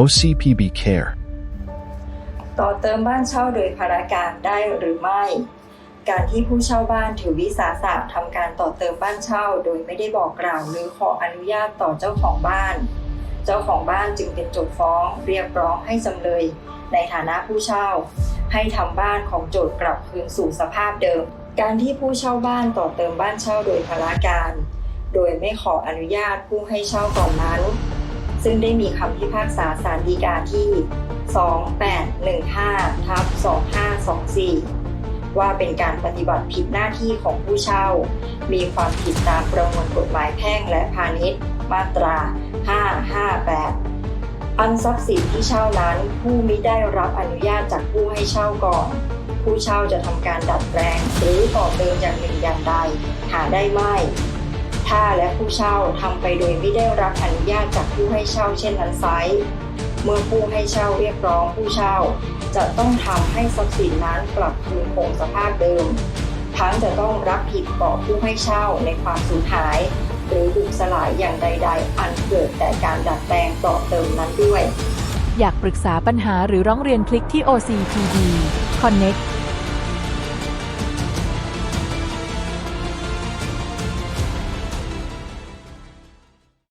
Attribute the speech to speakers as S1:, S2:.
S1: OCPB Care.
S2: ต่อเติมบ้านเช่าโดยพาราการได้หรือไม่ การที่ผู้เช่าบ้านถือวิสาสะทำการต่อเติมบ้านเช่า โดยไม่ได้บอกกล่าวหรือขออนุญาตต่อเจ้าของบ้าน เจ้าของบ้านจึงเป็นโจทก์ฟ้อง เรียกร้องให้จำเลยในฐานะผู้เช่า ให้ทำบ้านของโจทก์กลับคืนสู่สภาพเดิม การที่ผู้เช่าบ้านต่อเติมบ้านเช่าโดยพาราการ โดยไม่ขออนุญาตผู้ให้เช่าก่อนนั้น ซึ่งได้มีคำพิพากษาศาลฎีกาที่ 2815ทับ2524 ว่าเป็นการปฏิบัติผิดหน้าที่ของผู้เช่า มีความผิดตามประมวลกฎหมายแพ่งและพาณิชย์ มาตรา 558 อันทรัพย์สินที่เช่านั้นผู้มิได้รับอนุญาตจากผู้ให้เช่าก่อนผู้เช่าจะทำการดัดแปลง หรือต่อเติมอย่างหนึ่งอย่างใด หาได้ไม่ ถ้าและผู้เช่าทำไปโดยไม่ได้รับอนุญาตจากผู้ให้เช่าเช่นนั้นไซเมื่อผู้ให้เช่าเรียกร้องผู้เช่า จะต้องทำให้ทรัพย์สินนั้นกลับคืนคงสภาพเดิม ทั้งจะต้องรับผิดต่อผู้ให้เช่าในความสูญหาย หรือบุกสลายอย่างใด ๆ อันเกิดแต่การดัดแปลงต่อเติมนั้นด้วย
S3: อยากปรึกษาปัญหาหรือร้องเรียนคลิกที่ OCPD Connect